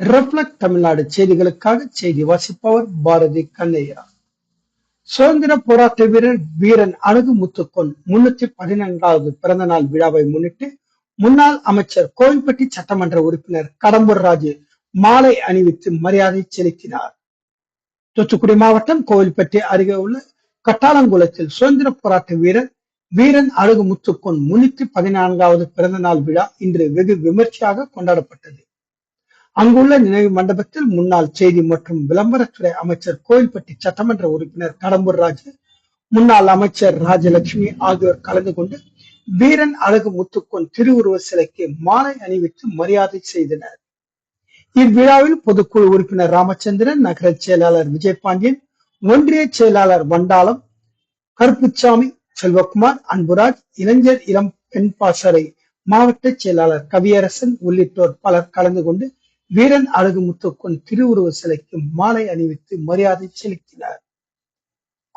Reflect Tamil Nadu செய்திகளுக்காக செய்தி வாசிப்பவர் பாரதி கண்ணையா சுதந்திர போராட்ட வீரர் வீரன் அணுகு முத்துக்கொன் முன்னூத்தி பதினான்காவது பிறந்த நாள் விழாவை முன்னிட்டு முன்னாள் அமைச்சர் கோவில்பட்டி சட்டமன்ற உறுப்பினர் கடம்பூர் ராஜு மாலை அணிவித்து மரியாதை செலுத்தினார். தூத்துக்குடி மாவட்டம் கோவில்பட்டி அருகே உள்ள கட்டாளங்குளத்தில் சுதந்திர போராட்ட வீரர் வீரன் அழகு முத்துக்கொன் முன்னூத்தி பதினான்காவது பிறந்த நாள் விழா இன்று வெகு விமர்சையாக கொண்டாடப்பட்டது. அங்குள்ள நினைவு மண்டபத்தில் முன்னாள் செய்தி மற்றும் விளம்பரத்துறை அமைச்சர் கோயில்பட்டி சட்டமன்ற உறுப்பினர் கடம்பூர் ராஜு முன்னாள் அமைச்சர் ராஜலட்சுமி ஆகியோர் கலந்து கொண்டு வீரன் அழகு முத்துக்கொன் திருவுருவ சிலைக்கு மாலை அணிவித்து மரியாதை செய்தனர். இவ்விழாவில் பொதுக்குழு உறுப்பினர் ராமச்சந்திரன் நகர செயலாளர் விஜயபாண்டியன் ஒன்றிய செயலாளர் வண்டாளம் கருப்புச்சாமி செல்வகுமார் அன்புராஜ் இளைஞர் இளம் பெண் பாசறை மாவட்ட செயலாளர் கவியரசன் உள்ளிட்டோர் பலர் கலந்து கொண்டு வீரன் அழகு முத்துக்கொன் திருவுருவ சிலைக்கு மாலை அணிவித்து மரியாதை செலுத்தினார்.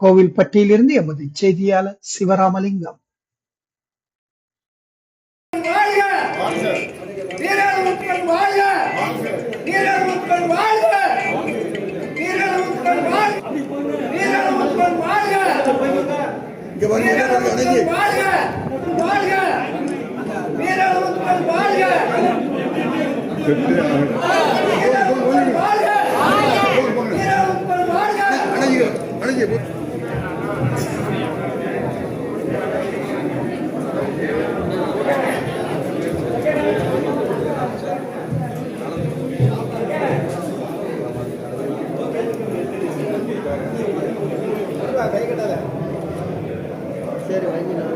கோவில்பட்டியிலிருந்து எமது செய்தியாளர் சிவராமலிங்கம். வாழ்க பெற்று சரி வாங்கி நான்